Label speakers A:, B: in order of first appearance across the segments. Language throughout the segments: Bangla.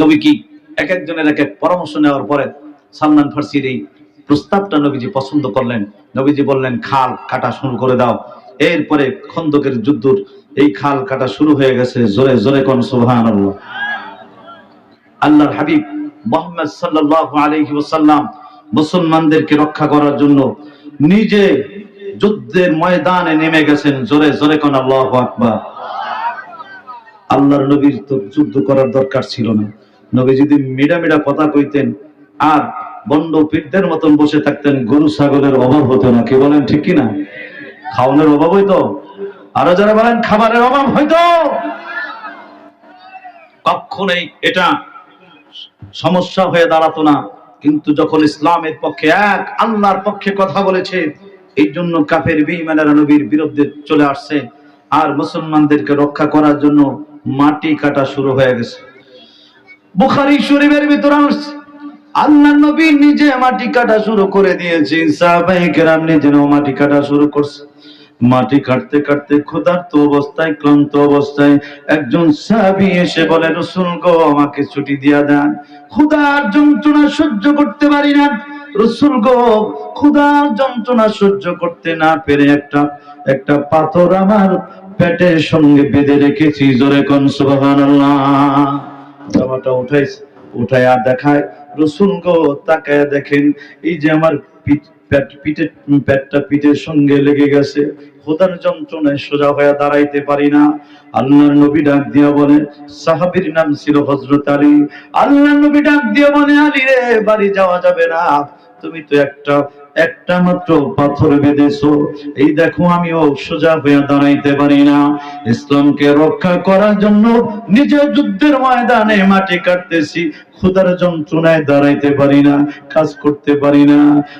A: নবী কি এক একজনের এক এক পরামর্শ নেওয়ার পরে সালমান ফার্সির এই প্রস্তাবটা নবীজি পছন্দ করলেন। নবীজি বললেন, খাল কাটা শুরু করে দাও। এরপরে খন্দকের যুদ্ধর এই খাল কাটা শুরু হয়ে গেছে। জোরে জোরে কোন সুবহান আল্লাহর হাবিব মোহাম্মদ সাল্লাল্লাহু আলাইহি ওয়াসাল্লাম মুসলমানদেরকে রক্ষা করার জন্য নিজে যুদ্ধের ময়দানে নেমে গেছেন। জোরে জোরে কোন আল্লাহু আকবার। আল্লাহর নবীর তো যুদ্ধ করার দরকার ছিল না। নবী যদি মিডা মিডা কথা কইতেন, আর বন্ড পীরদের মতন বসে থাকতেন, গরু ছাগলের অভাব হতো না। কি বলেন, ঠিক কিনা? খাওয়ানোর অভাব হইতো? আরও যারা বলেন, খাবারের অভাব হইতো? কখনোই এটা সমস্যা হয়ে দাঁড়াতো না। কিন্তু যখন ইসলামের পক্ষে এক, আল্লাহর পক্ষে কথা বলেছে, এই জন্য কাফের বেঈমানেরা নবীর বিরুদ্ধে চলে আসছে। আর মুসলমানদেরকে রক্ষা করার জন্য মাটি কাটা শুরু হয়ে গেছে। বুখারী শরীফের ভিতরে আল্লাহ নবী নিজে মাটি কাটা শুরু করে দিয়েছে। সাহাবায়ে কেরাম নিজেরাও মাটি কাটা শুরু করছে। মাটি কাটতে কাটতে ক্ষুধার্ত অবস্থায়, ক্লান্ত অবস্থায় একজন সাহাবী এসে বলে, রসুল গো, আমাকে ছুটি দিয়া দেন। ক্ষুধার যন্ত্রণা সহ্য করতে পারি না। রসুল গো, ক্ষুধার যন্ত্রণা সহ্য করতে না পেরে একটা একটা পাথর আমার পেটের সঙ্গে বেঁধে রেখেছি। জোরে কোন, সুবহানাল্লাহ। জামাটা উঠাইছে, উঠাইয়া দেখায়, রসুল গো, তাকায় দেখেন, এই যে আমার পিঠ- পেটটা পিঠের সঙ্গে লেগে গেছে যন্ত্রণায় সোজা হয়ে দাঁড়াইতে পারি না। আল্লাহর নবী ডাক দিয়া বলে, সাহাবীর নাম ছিল হযরত আলী। আল্লাহর নবী ডাক দিয়া বলে, আলী রে, বাড়ি যাওয়া যাবে না। তুমি তো একটা একটা মাত্র পাথর বেঁধেছো। এই দেখো, আমিও সোজা হয়ে দাঁড়াইতে পারি না। ইসলামকে রক্ষা করার জন্য নিজের যুদ্ধের ময়দানে মাটি কাটতেছি। ক্ষুধার যন্ত্রণায় দাঁড়াইতে পারি না, কাজ করতে পারি না।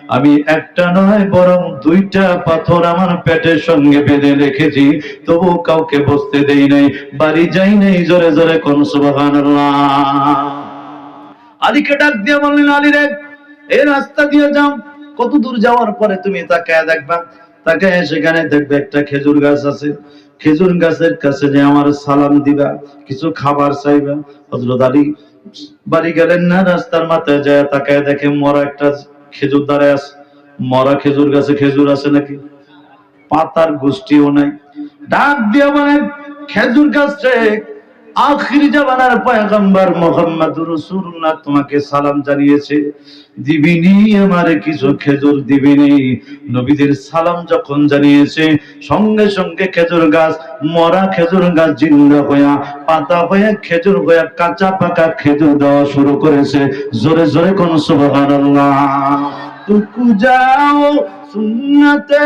A: আমি একটা নয়, বরং দুইটা পাথর আমার পেটের সঙ্গে বেঁধে রেখেছি। তবু কাউকে বসতে দেই নাই, বাড়ি যাই নাই, জোরে জোরে কোন সুবহানাল্লাহ। আলীকে ডাক দিয়ে বললেন, আলী রে, এই রাস্তা দিয়ে যাও। কত দূর যাওয়ার পরে তুমি তাকায় দেখবা? তাকায় সেখানে দেখবে একটা খেজুর গাছ আছে। খেজুর গাছের কাছে যে আমার সালাম দিবা, কিছু খাবার চাইবা। হযরত আলী বাড়ি গেলেন না, রাস্তার মাথায় যায়, তাকায় দেখে মরা একটা খেজুর দাঁড়ায় আছে। মরা খেজুর গাছে খেজুর আছে নাকি? পাতার গোষ্ঠীও নাই। ডাক দিয়ে মানে খেজুর গাছে আখির জামানার পয়গম্বর মোহাম্মদ রাসূলুল্লাহ তোমাকে সালাম জানিয়েছে, দিবিনি, আমারে কিছু খেজুর দিবিনি। নবীদের সালাম যখন জানিয়েছে, সঙ্গে সঙ্গে খেজুর গাছ, মরা খেজুর গাছ জিন্দা হইয়া, পাতা হয়ে খেজুর হইয়া কাঁচা পাকা খেজুর দেওয়া শুরু করেছে। জোরে জোরে কোন সুবহানাল্লাহ। তুকু যাও সুন্নতে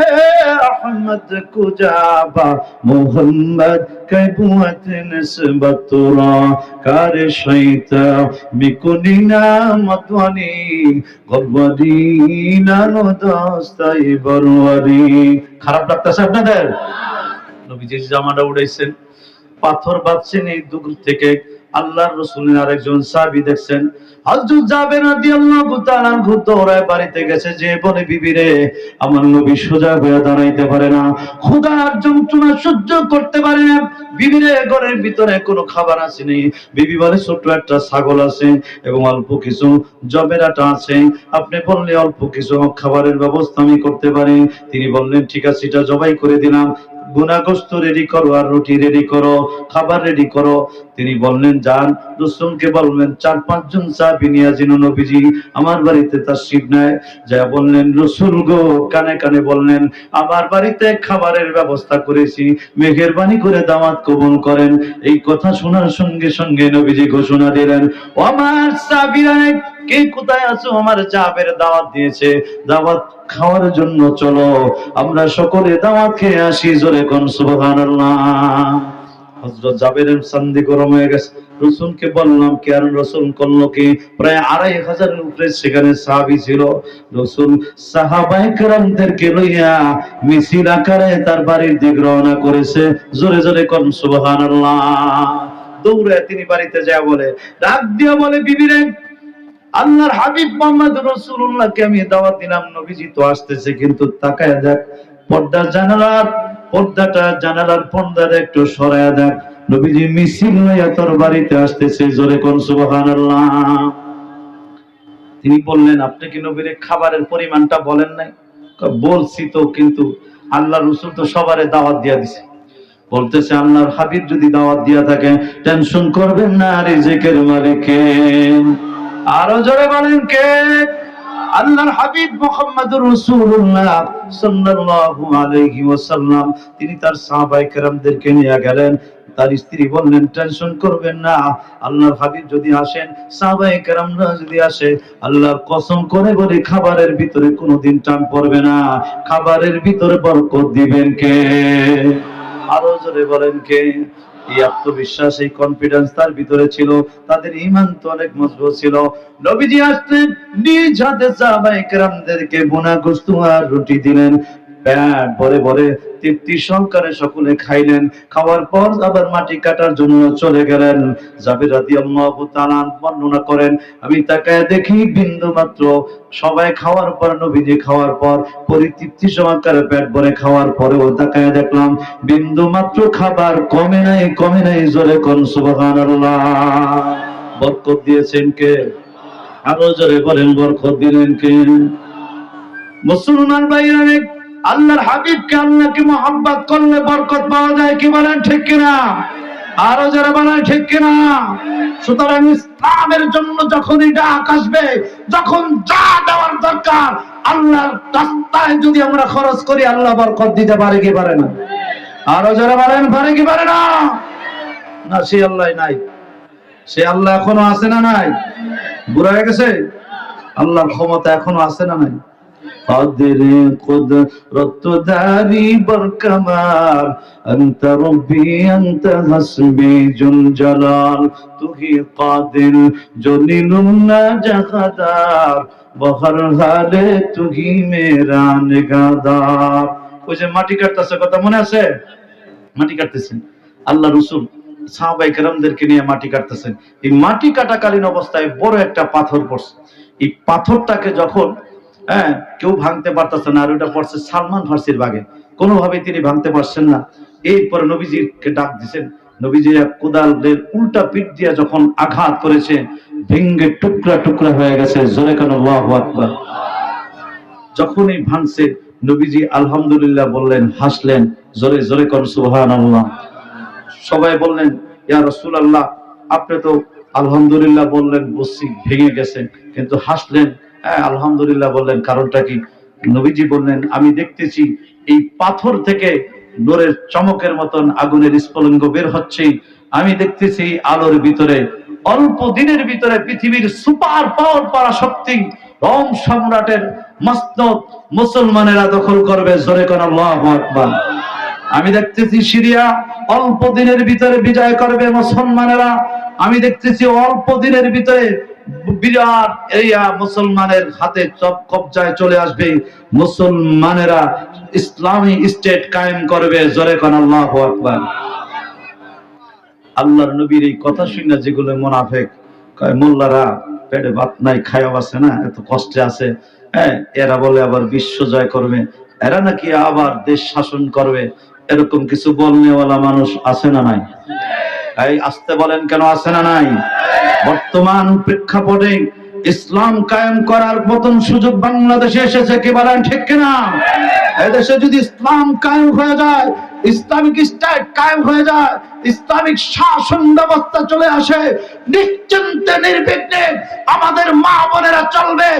A: আহমদ কুজাবা মোহাম্মদ কৈবুয়াত নিসবতুরা কার শৈতা মিকুনিনা মতওয়ানি গরবারি নানো দস্তাই বরওয়ারি। খারাপ লাগতেছে আপনাদের? নবীজি জামাটা উড়াইছেন, পাথর বাঁধছেন এই দূর থেকে। আল্লাহর রসুলের আরেকজন সাহাবী দেখছেন বাড়িতে গেছে, যে বলে, বিবি রে, আমার নবী সোজা হয়ে দাঁড়াইতে পারে না। সহ্য করতে পারে না। বিবি রে, ঘরের ভিতরে কোনো খাবার আসেনি বিবি বলে, ছোট্ট একটা ছাগল আছে এবং অল্প কিছু জবের আটা আছে। আপনি বললে, অল্প কিছু খাবারের ব্যবস্থা আমি করতে পারি। তিনি বললেন, ঠিক আছে, এটা জবাই করে দিলাম। গুনাগোস্ত রেডি করো আর রুটি রেডি করো, খাবার রেডি করো। তিনি বললেন, যান। রসুলকে বললেন, চার, পাঁচজন সাহাবী নিয়ে যেন নবীজি, আমার বাড়িতে তার শিব নেয় যা বললেন, রসুল গো! কানে কানে বললেন, আমার বাড়িতে খাবারের ব্যবস্থা করেছি। মেহেরবানি করে দাওয়াত কবুল করেন। এই কথা শোনার সঙ্গে সঙ্গে নবীজি ঘোষণা দিলেন আমার সাহাবীরা কে কোথায় আছো? আমার চাপের দাওয়াত দিয়েছে। দাওয়াত খাওয়ার জন্য চলো। আমরা সকলে দাওয়াত খেয়ে আসি জোরে কোন সুবহানাল্লাহ। সান্দি গরম হয়ে গেছে। বললাম, কি আর করল প্রায় আড়াই হাজারের উপরে সেখানে সাহাবি ছিল। রসুল সাহাবাই কেরামদেরকে লইয়া মিছিল আকারে তার বাড়ির দিক রওনা করেছে। জোরে জোরে কোন সুবহানাল্লাহ। দৌড়ে তিনি বাড়িতে যায় বলে, ডাক দিয়া বলে, বিবিরে আল্লাহর হাবিব মোহাম্মদ রসুল্লাহকে আমি দাওয়াত দিলাম, নবীজি তো আসতেছে, কিন্তু তাকায় দেখ, পর্দার জানালার, পর্দাটা জানালার পর্দার একটু সরায়া দেখ, নবীজি মিছিল লইয়া তোর বাড়িতে আসতেছে, জোরে কোন সুবহানাল্লাহ। তিনি বললেন, আপনি কি নবীর খাবারের পরিমাণটা বলেন নাই? বলছি তো, কিন্তু আল্লাহ রসুল তো সবারে দাওয়াত দিয়া দিছে। বলতেছে, আল্লাহর হাবিব যদি দাওয়াত দিয়া থাকে, টেনশন করবেন না, রিজিকের মালিকে। আরও জোরে বলেন কে? আল্লাহর হাবিব মুহাম্মদুর রাসূলুল্লাহ সাল্লাল্লাহু আলাইহি ওয়াসাল্লাম। তিনি তার সাহাবায়ে কেরামদেরকে নিয়ে গেলেন। তার স্ত্রী বললেন, টেনশন করবেন না। আল্লাহর হাবিব যদি আসেন, সাহাবায়ে কেরামরা যদি আসে, আল্লাহর কসম করে বলে খাবারের ভিতরে কোনোদিন টান পড়বে না। খাবারের ভিতরে বরকত দিবেন কে? আরও জোরে বলেন কে? এই আত্মবিশ্বাস এই কনফিডেন্স তার ভিতরে ছিল, তাদের ইমান তো অনেক মজবুত ছিল। নবীজি আসলেন, নিজ হাতে সাহাবায়ে কেরামদেরকে বোনা গোস্ত আর রুটি দিলেন। ভরে তৃপ্তি সহকারে সকলে খাইলেন। খাওয়ার পর আবার মাটি কাটার জন্য চলে গেলেন। জাবির বর্ণনা করেন আমি তাকায় দেখি বিন্দু মাত্র সবাই খাওয়ার পর নবীজি খাওয়ার পর পরিতৃপ্তি সহকারে পেট ভরে খাওয়ার পরেও তাকায় দেখলাম বিন্দু মাত্র খাবার কমে নাই কমে নাই জোরে কোন সুবহানাল্লাহ। বরকত দিয়েছেন কে? আরও জোরে বলেন বরকত দিলেন কে? মুসলমান ভাইরা রে, আল্লাহর হাবিবকে আল্লাহকে মোহাম্মত করলে বরকত পাওয়া যায়, কি বলেন ঠিক কিনা? আরও যারা বলেন ঠিক কিনা? সুতরাং ইসলামের জন্য যখন এটা আসবে, যখন যা দেওয়ার দরকার, আল্লাহর রাস্তায় যদি আমরা খরচ করি, আল্লাহ বরকত দিতে পারে কি পারে না? আরও যারা বলেন, পারে কি পারে না? না, সে আল্লাহ নাই। সে আল্লাহ এখনও আছে না নাই? বুড়া হয়ে গেছে? আল্লাহর ক্ষমতা এখনও আছে না নাই? قادر قدرت داري بركمال أنت ربي أنت حسبي جل جلال তুহি قادر جلیل جخدار বহর হালে তুহি মেরা নিগাদার ওই যে মাটি কাটতেছে কথা মনে আছে মাটি কাটতেছেন আল্লাহ রসুল সাহাবাই কেরামদেরকে নিয়ে মাটি কাটতেছেন এই মাটি কাটাকালীন অবস্থায় বড় একটা পাথর পড়ছে এই পাথরটাকে যখন হ্যাঁ কেউ ভাঙতে পারতেছে না, আর ওটা পড়ছে সালমান ফার্সির বাগে। কোনোভাবে তিনি ভাঙতে পারছেন না। এরপরে নবীজিকে ডাক দিছেন নবীজি কোদালের উল্টা পিঠ দিয়ে যখন আঘাত করেছে, ভেঙ্গে টুকরা টুকরা হয়ে গেছে। জোরে কেন যখনই ভাঙছে, নবীজি আলহামদুলিল্লাহ বললেন, হাসলেন, জোরে জোরে কর সুবহানাল্লাহ। সবাই বললেন, ইয়া রাসূলুল্লাহ, আপনি তো আলহামদুলিল্লাহ বললেন বসি ভেঙে গেছে। কিন্তু হাসলেন হ্যাঁ আলহামদুলিল্লাহ বললেন, কারণটা কি? নবীজি বললেন, আমি দেখতেছি এই পাথর থেকে নূরের চমকের মতন আগুনের স্ফুলিঙ্গ বের হচ্ছে। আমি দেখতেছি আলোর ভিতরে, অল্প দিনের ভিতরে পৃথিবীর সুপার পাওয়ার পারা শক্তি রোম সম্রাটের মসনদ মুসলমানেরা দখল করবে। জোরে কোন আমি দেখতেছি সিরিয়া, অল্প দিনের ভিতরে বিজয় করবে মুসলমানেরা। আমি দেখতেছি অল্প দিনের ভিতরে বিরাট এরিয়া মুসলমানের হাতে সব কবজায় চলে আসবে। মুসলমানেরা ইসলামী স্টেট কায়েম করবে। জোরে কোন আল্লাহু আকবার। আল্লাহর নবীর এই কথা শুনে যেগুলো মোনাফেক মোল্লারা পেটে ভাত নাই খায়া আছে না, এত কষ্টে আছে। হ্যাঁ এরা বলে আবার বিশ্ব জয় করবে। এরা নাকি আবার দেশ শাসন করবে। এরকম কিছু বলনেওয়ালা মানুষ আছে না নাই? এই আসতে বলেন কেন আছে না নাই? বর্তমান প্রেক্ষাপটে ইসলাম কায়েম করার মতন সুযোগ বাংলাদেশে এসেছে কি বলেন ঠিক কিনা? এদেশে যদি ইসলাম কায়েম হয়ে যায়, ইসলামিক স্টেট কায়েম হয়ে যায়, ইসলামিক শাসন ব্যবস্থা চলে আসে, নিশ্চিন্তে, নির্বিঘ্নে আমাদের মা বোনেরা চলবে,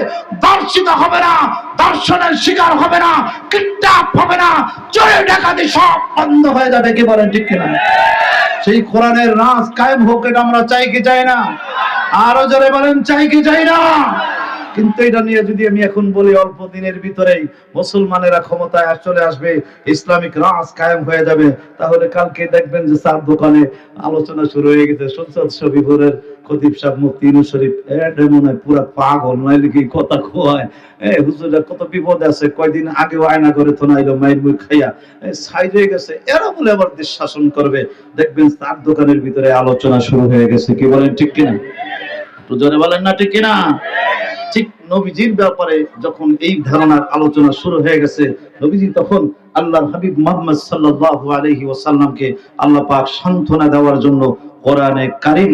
A: দর্শিত হবে না, দর্শনের শিকার হবে না, কিডন্যাপ হবে না চোরে ডাকাতি সব বন্ধ হয়ে যাবে কি বলেন ঠিক কিনা? সেই কোরআনের রাজ কায়েম হোক, এটা আমরা চাই কি চাই না? আরও জোরে বলেন, চাই কি চাই না? কিন্তু এটা নিয়ে যদি আমি এখন বলি, অল্প দিনের ভিতরেই মুসলমানেরা ক্ষমতায় চলে আসবে, ইসলামিক রাজ কায়েম হয়ে যাবে, তাহলে কালকে দেখবেন যে সার দোকানে আলোচনা শুরু হয়ে গেছে। সংসদ শরীফের খতিব মুফতি শরীফ মনে হয় পুরা পাগল কি কথা খোয়ায় কত বিপদ আছে, কয়দিন আগেও আয়না করে তো নাইলো খাইয়া। হয়ে গেছে, এরা বলে আবার দেশ শাসন করবে। দেখবেন চার দোকানের ভিতরে আলোচনা শুরু হয়ে গেছে, কি বলেন, ঠিক কিনা? একটু জোরে বলেন না, ঠিক কিনা? ঠিক নবীজির ব্যাপারে যখন এই ধারণার আলোচনা শুরু হয়ে গেছে, নবীজি তখন আল্লাহর হাবিব মোহাম্মদ সাল্লাল্লাহু আলাইহি ওয়াসাল্লামকে আল্লাহ পাক সান্ত্বনা দেওয়ার জন্য কোরআনে কারিম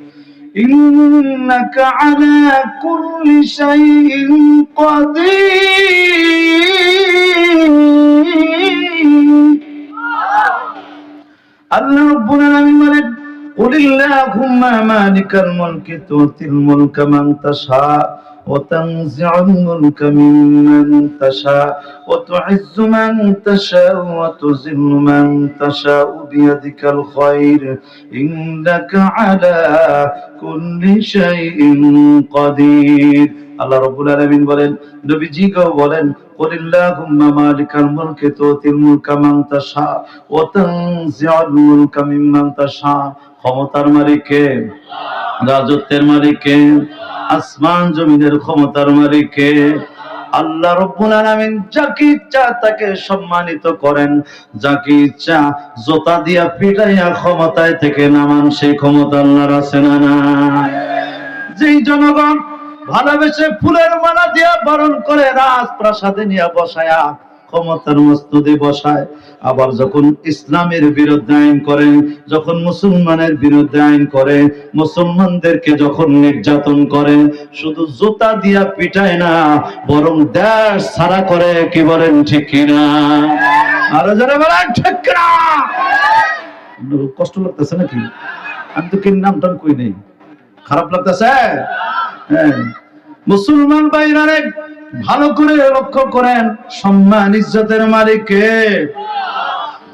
A: إنك على كل شيء قدير আল্লাহ রব্বুল আলামিন বলেন قل اللهم مالك الملك تؤتي الملك من تشاء وتنزع الملك ممن تشاء وتعز من تشاء وتذل من تشاء بيدك الخير إنك على كل شيء قدير আল্লাহ রব্বুল আলামিন বলেন নবীজি গো বলেন কুলিল্লাহুম্মা মালিকাল মুলকি তুতিল মুলকা মান তাশা ওয়া তানজিউল মুলকা মিম্মান তাশা ক্ষমতার মালিক কে রাজত্বের মালিক কে আসমান জমিনের ক্ষমতার মালিক। আল্লাহ রব্বুল আলামিন যাকে ইচ্ছা তাকে সম্মানিত করেন। যাকে ইচ্ছা জোতা দিয়া পিটাইয়া ক্ষমতায় থেকে নামান, সেই ক্ষমতা আল্লাহর আছে না নাই? যেই জনগণ ভালোবেসে ফুলের মালা দিয়া বরণ করে রাজপ্রাসাদে নিয়ে বসায়া ক্ষমতার মস্তদে বসায় আবার যখন ইসলামের বিরুদ্ধে আইন করে, যখন মুসলমানের বিরুদ্ধে আইন করে, মুসলমানদেরকে যখন নির্যাতন করে, শুধু জুতা দিয়া পিটায় না, বরং দেশ ছাড়া করে, কি বলেন ঠিক কিনা? আরও যারা বলেন, ঠিক কিনা? কষ্ট লাগতেছে নাকি? আমি তো কি নাম টাম কই নেই। খারাপ লাগতেছে? হ্যাঁ। মুসলমান বাইরারে ভালো করে লক্ষ্য করেন, সম্মান ইজ্জতের মালিককে।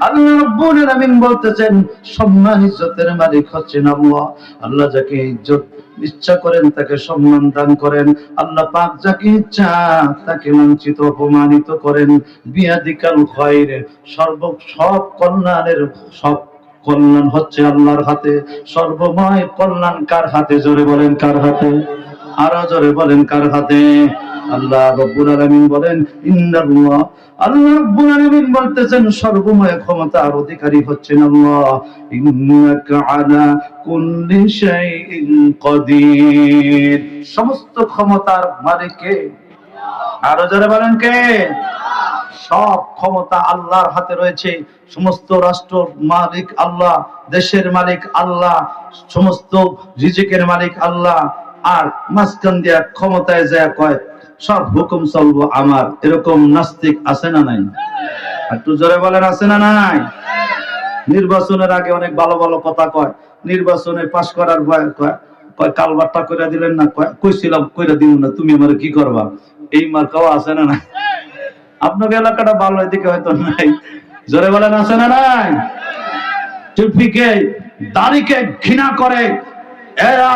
A: আল্লাহ রাব্বুল আলামিন বলতেছেন, সম্মান ইজ্জতের মালিক হচ্ছেন আল্লাহ। আল্লাহ যাকে ইজ্জত ইচ্ছা করেন, তাকে সম্মান দান করেন। আল্লাহ পাক যাকে ইচ্ছা, তাকে অপমানিত করেন। বিয়াদিকাল খয়র সর্ব, সব কল্যাণের, সব কল্যাণ হচ্ছে আল্লাহর হাতে। সর্বময় কল্যাণ কার হাতে? জোরে বলেন, কার হাতে? আরও জোরে বলেন কার হাতে? আল্লাহ রব্বুল আলামিন বলেন, ইন্নাল্লাহ। আল্লাহ রব্বুল বলতেছেন, সর্বময় ক্ষমতার অধিকারী হচ্ছেন আল্লাহ। ইন্নাকা আলা কুল্লি শাইইন সমস্ত ক্ষমতার আরও জোরে বলেন কে? সব ক্ষমতা আল্লাহর হাতে রয়েছে। সমস্ত রাষ্ট্র মালিক আল্লাহ, দেশের মালিক আল্লাহ, সমস্ত রিজিকের মালিক আল্লাহ। আর মাঝখান দিয়া ক্ষমতায় যায় কয়, সব হুকুম চলবো আমার। এরকম নাস্তিক আছে না নাই? একটু জোরে বলেন, আছে না নাই? নির্বাচনের আগে অনেক ভালো ভালো কথা কয়, নির্বাচনে পাশ করার ভয় কয় কয়, কালবারটা দিলেন না? কয়, কইছিলাম না, তুমি আমার কি করবা? এই মার্কাও আছে না নাই? আপনার এলাকাটা ভালো হয়তো নাই। জোরে বলেন, আছে না নাই? দাড়িকে ঘৃণা করে, এরা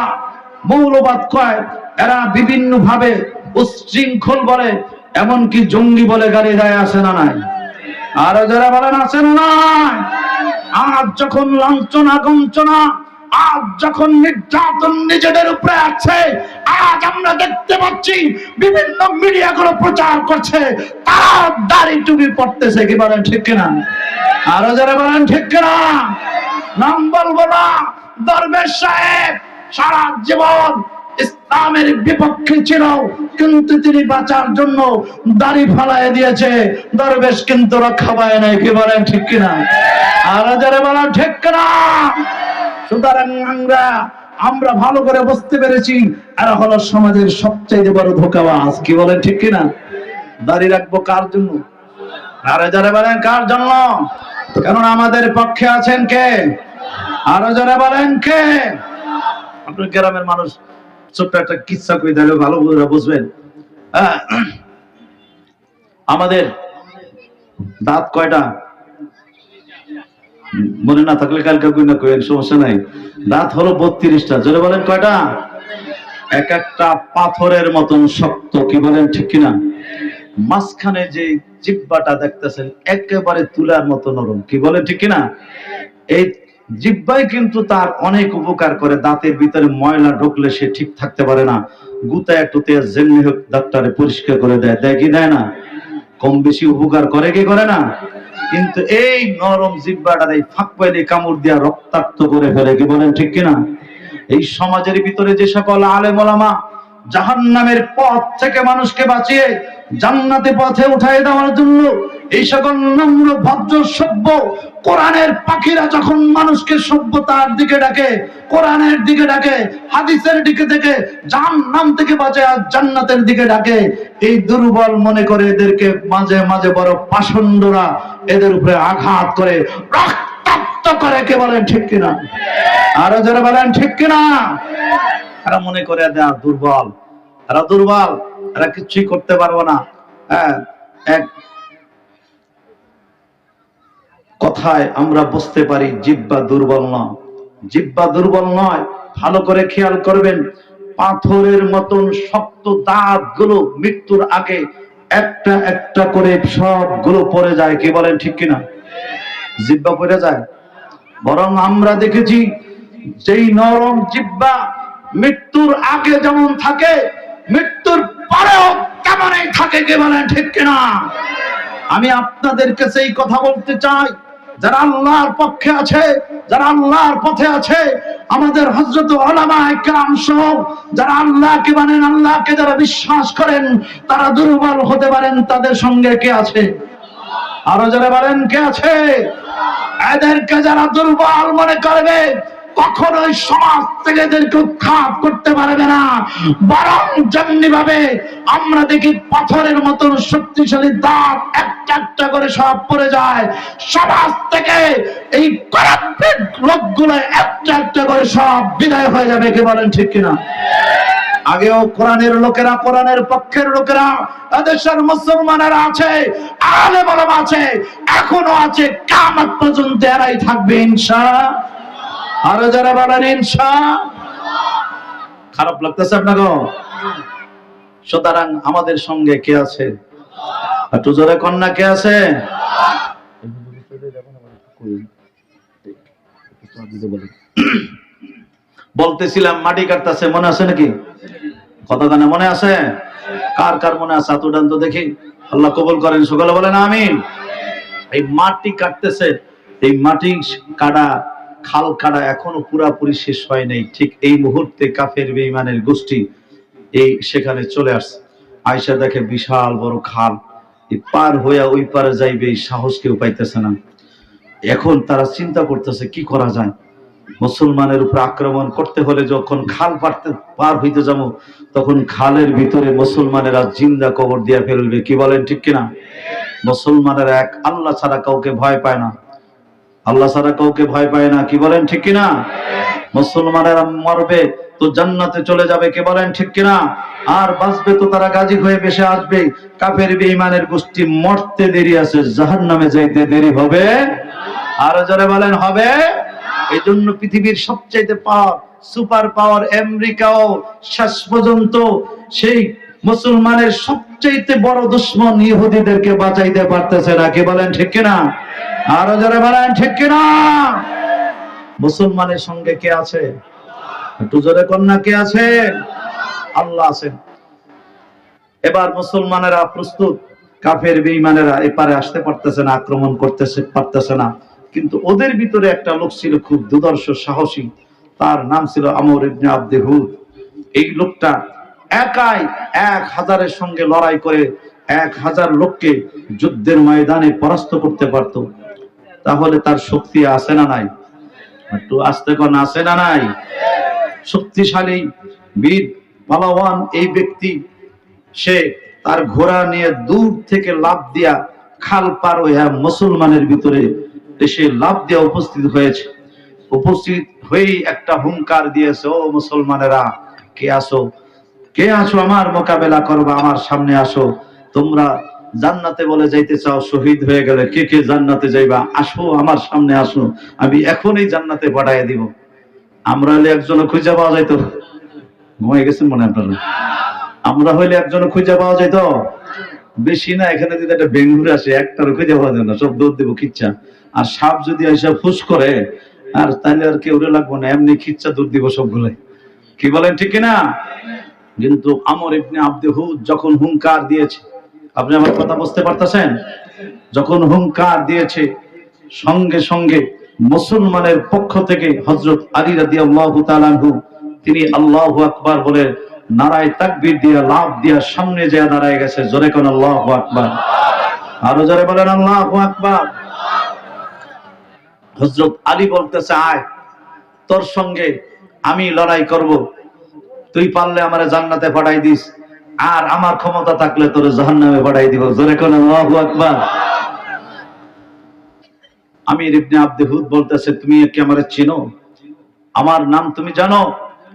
A: মৌলবাদ কয়, এরা বিভিন্ন ভাবে উচ্ছৃঙ্খল বলে, এমনকি জঙ্গি বলে গাড়ি গায়ে আসে না নাই? আরও যারা বলেন আছে না নাই? আজ যখন লাঞ্ছনা গঞ্চনা আজ যখন নির্যাতন নিজেদের উপরে আছে, আজ আমরা দেখতে পাচ্ছি বিভিন্ন মিডিয়া গুলো প্রচার করছে, তারা দাড়ি টুপি পড়তেছে কি বলেন, ঠিক কিনা? আরও যারা বলেন, ঠিক কিনা? নাম বলব না দরবেশ সাহেব সারা জীবন ইসলামের বিপক্ষে ছিল, কিন্তু তিনি বাঁচার জন্য দাড়ি ফালাই দিয়েছে। দরবেশ কিন্তু রক্ষা পায় নাই, কি বলেন, ঠিক কিনা? আর যারা বলেন, ঠিক কিনা? সুতরাং আমরা আমরা ভালো করে বুঝতে পেরেছি, এরা হলো সমাজের সবচেয়ে বড় ধোকাবাজ, কি বলেন, ঠিক কিনা? দাঁড়িয়ে রাখব কার জন্য? আরে যারা বলেন, কার জন্য? কারণ আমাদের পক্ষে আছেন কে? আরও যারা বলেন, কে? আপনার গ্রামের মানুষ, ছোট্ট একটা কিচ্ছা কই দিলে ভালো করে বুঝবেন। হ্যাঁ। আমাদের দাঁত কয়টা? মনে না থাকলে কালকে কই না কই সমস্যা নাই। দাঁত হলো বত্রিশটা, জোরে বলেন কয়টা? এক একটা পাথরের মতন শক্ত, কি বলেন ঠিক কিনা? মাঝখানে যে জিব্বাটা দেখতেছেন, একেবারে তুলার মতো নরম, কি বলেন ঠিক কিনা? এই জিব্বাই কিন্তু তার অনেক উপকার করে, দাঁতের ভিতরে ময়লা ঢুকলে সে ঠিক থাকতে পারে না। গুতায় টুতে যেমনি হোক দাঁতটারে পরিষ্কার করে দেয় দেয় কি দেয় না? কম বেশি উপকার করে কি করে না? কিন্তু এই নরম জিব্বাটার এই ফাঁক পাইলে কামড় দিয়া রক্তাক্ত করে ফেলে, কি বলেন ঠিক কিনা? এই সমাজের ভিতরে যে সকল আলেম জাহান নামের পথ থেকে মানুষকে বাঁচিয়ে জান্নাতে পথে উঠাই দেওয়ার জন্য এই সকল নম্র, ভদ্র, সভ্য, কোরআনের পাখিরা যখন মানুষকে সভ্যতার দিকে ডাকে, কোরআনের দিকে ডাকে, হাদিসের দিকে থেকে জাহান্নাম থেকে বাঁচে আর জান্নাতের দিকে ডাকে, এই দুর্বল মনে করে এদেরকে মাঝে মাঝে বড় পাষণ্ডরা এদের উপরে আঘাত করে, রক্তাক্ত করে, কে বলেন ঠিক কিনা? আরও যারা বলেন ঠিক কিনা? এরা মনে করে এরা দুর্বল। এরা দুর্বল। এরা কিছুই করতে পারব না। হ্যাঁ এক কথায় আমরা বুঝতে পারি, জিব্বা দুর্বল নয়। জিব্বা দুর্বল নয়, ভালো করে খেয়াল করবেন, পাথরের মতন শক্ত দাঁতগুলো মৃত্যুর আগে একটা একটা করে সবগুলো পড়ে যায়, কি বলেন ঠিক কিনা? জিব্বা পড়ে যায়। বরং আমরা দেখেছি, যেই নরম জিব্বা মৃত্যুর আগে যেমন থাকে, মৃত্যুর পরেও কেমনই থাকে কে বলেন ঠিক কিনা? আমি আপনাদেরকে সেই কথা বলতে চাই, যারা আল্লাহর পক্ষে আছে, যারা আল্লাহর পথে আছে, আমাদের হজরত যারা আল্লাহকে মানেন, আল্লাহকে যারা বিশ্বাস করেন, তারা দুর্বল হতে পারেন, তাদের সঙ্গে কে আছে? আরও যারা বলেন, কে আছে? এদেরকে যারা দুর্বল মনে করবে কখনোই সমাজ থেকে এদেরকে উৎখাত করতে পারবে না। বরং যেমনি ভাবে আমরা দেখি পাথরের মতন শক্তিশালী দাঁত একটা একটা করে সব পড়ে যায়, সমাজ থেকে এই লোকগুলো একটা একটা করে সব বিদায় হয়ে যাবে, কি বলেন ঠিক কিনা? আগেও কোরআনের লোকেরা, কোরআনের পক্ষের লোকেরা দেশের মুসলমানেরা আছে আলে বলম আছে, এখনও আছে, কামত পর্যন্ত এরাই থাকবে, ইনশা আরও যারা বলেন ইনশা খারাপ লাগতেছে আপনাকে? সুতরাং আমাদের সঙ্গে কে আছে? একটু জোরে কন্যা কে আছে? বলতেছিলাম, মাটি কাটতেছে, মনে আছে নাকি? কথা গানে মনে আছে? কার কার মনে আছে? তো দেখি। আল্লাহ কবুল করেন, সকালে বলেন আমি এই মাটি কাটতেছে, এই মাটি কাটা খাল কাটা এখনও পুরাপুরি শেষ হয় নাই। ঠিক এই মুহূর্তে কাফের বেঈমানের গোষ্ঠী এই সেখানে চলে আসছে। আয়সা দেখে বিশাল বড় খাল। পার হইয়া ওই পারে যাইবে, এই সাহস কেউ পাইতেছে না। এখন তারা চিন্তা করতেছে, কি করা যায়? মুসলমানের উপর আক্রমণ করতে হলে যখন খাল পারতে পার হইতে যাব, তখন খালের ভিতরে মুসলমানেরা জিন্দা কবর দিয়া ফেলবে। কি বলেন ঠিক কিনা? মুসলমানেরা এক আল্লাহ ছাড়া কাউকে ভয় পায় না। আল্লাহ ছাড়া কাউকে ভয় পায় না। কি বলেন ঠিক কিনা? মুসলমানেরা মরবে তো জান্নাতে চলে যাবে কে বলেন ঠিক কিনা? আর বাঁচবে তো তারা গাজী হয়ে বেশে আসবে। কাফের বেঈমানের গোষ্ঠী মরতে দেরি আছে জাহান নামে যাইতে দেরি হবে আর যারা বলেন হবে এই জন্য পৃথিবীর সবচাইতে পাওয়ার সুপার পাওয়ার আমেরিকাও শেষ পর্যন্ত সেই মুসলমানের সবচাইতে বড় দুশ্মন ইহুদিদেরকে বাঁচাইতে পারতেছে না। কে বলেন, ঠিক কিনা? আরও যারা বলেন, ঠিক কিনা? মুসলমানের সঙ্গে কে আছে? একটু জোরে কন্যা কে আছে? আল্লাহ আছেন। এবার মুসলমানেরা প্রস্তুত। কাফের বেঈমানেরা এপারে আসতে পারতেছে না, আক্রমণ করতেছে, পারতেছে না। কিন্তু ওদের ভিতরে একটা লোক ছিল খুব দুদর্শ, সাহসী। তার নাম ছিল আমর ইবনে আব্দে হুদ। এই লোকটা একাই এক হাজারের সঙ্গে লড়াই করে এক হাজার লোককে যুদ্ধের ময়দানে পরাস্ত করতে পারত। তাহলে তার শক্তি আছে না নাই? একটু আস্তে কোন, আছে না নাই? শক্তিশালী, বীর, পালাওয়ান এই ব্যক্তি, সে তার ঘোড়া নিয়ে দূর থেকে লাভ দিয়া খাল পার হইয়া মুসলমানের ভিতরে এসে লাভ দিয়া উপস্থিত হয়েছে। উপস্থিত হয়েই একটা হুঙ্কার দিয়েছে, ও মুসলমানেরা, কে আসো কে আসো আমার মোকাবেলা করবা? আমার সামনে আসো। তোমরা জান্নাতে বলে যাইতে চাও, শহীদ হয়ে গেলে কে কে জান্নাতে যাইবা? আসো, আমার সামনে আসো। আমি এখনই জান্নাতে পাঠাই দিব। আমরা হলে একজনও খুঁজে পাওয়া যাইতো। ঘুমাই গেছেন মনে আপনারা? আমরা হইলে একজনও খুঁজে পাওয়া যেত বেশি না, এখানে যদি একটা বেঙ্গুর আসে, একটারও খুঁজে পাওয়া যায় না। সব দৌড় দেবো খিচ্ছা। আর সাপ যদি এসে ফুস করে, আর তাহলে আর কেউ লাগবো না। এমনি খিচ্ছা দৌড় দিব সবগুলো কি বলেন, ঠিক না কিন্তু আমর ইবনে আব্দে যখন হুঙ্কার দিয়েছে, আপনি আমার কথা বুঝতে পারতেছেন? যখন হুঙ্কার দিয়েছে, সঙ্গে সঙ্গে মুসলমানের পক্ষ থেকে হজরত আলী রাদি আল্লাহ তিনি আল্লাহ আকবার বলে নারায় তাকবীর দিয়া লাভ দিয়া সামনে যে দাঁড়ায় গেছে। জোরে কোন আল্লাহ আকবার। আরও জোরে বলেন আল্লাহ আকবার। হজরত আলী বলতেছে, আয়, তোর সঙ্গে আমি লড়াই করব। তুই পারলে আমারে জান্নাতে পাঠাই দিস। আর আমার ক্ষমতা থাকলে তোর জাহান্নামে পাঠাই দিব। জোরে কোন আকবার। আমি ইবনে আব্দে হুদ বলতেছে, তুমি কি আমারে চিনো? আমার নাম তুমি জানো?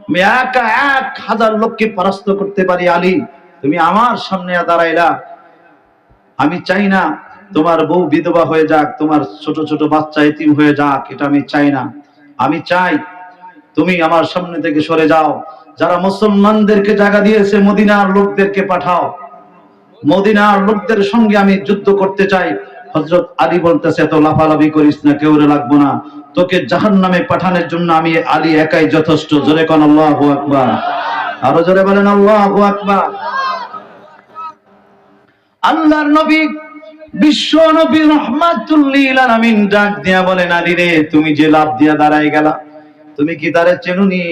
A: আমি একা এক হাজার লোককে পরাস্ত করতে পারি, আলী। তুমি আমার সামনে দাঁড়াইলা। আমি চাই না তোমার বউ বিধবা হয়ে যাক, তোমার ছোট ছোট বাচ্চা এতিম হয়ে যাক, এটা আমি চাই না। আমি চাই তুমি আমার সামনে থেকে সরে যাও। যারা মুসলমানদেরকে জায়গা দিয়েছে, মদিনার লোকদেরকে পাঠাও। মদিনার লোকদের সঙ্গে আমি যুদ্ধ করতে চাই। হজরত আলী বলতেছে, এত লাফালাফি করিস না, কেউ লাগবো না। তোকে জাহান নামে পাঠানোর জন্য আমি আলী একাই যথেষ্ট। জোরে কন, আল্লাহ আকবার। আরও জোরে বলেন, আল্লাহ আকবার। আল্লাহর নবী, বিশ্ব নবী রহমাতুল্লিল আলামিন ডাক দিয়া বলেন, আলী রে, তুমি যে লাভ দিয়া দাঁড়াই গেলা, তুমি কি তারে চেনুনি?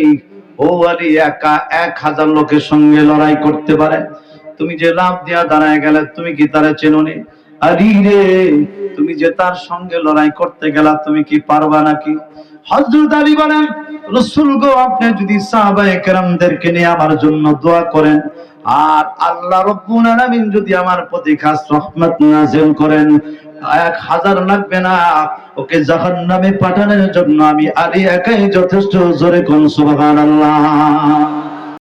A: ও একা এক হাজার লোকের সঙ্গে লড়াই করতে পারে। তুমি যে লাভ দিয়া দাঁড়ায় গেলে, তুমি কি তারে চেনুনি? রে, তুমি যে তার সঙ্গে লড়াই করতে গেলা, তুমি কি পারবা নাকি? হযরত আলী বলেন, রাসূল গো, আপনি যদি নিয়ে আমার জন্য দোয়া করেন, আর আল্লাহ রব্বুল আলামিন যদি আমার প্রতি খাস রহমত নাযিল করেন এক হাজার লাগবে না। ওকে জাহান্নামে পাঠানোর জন্য আমি আলী একাই যথেষ্ট জোরে কোন সুবহানাল্লাহ।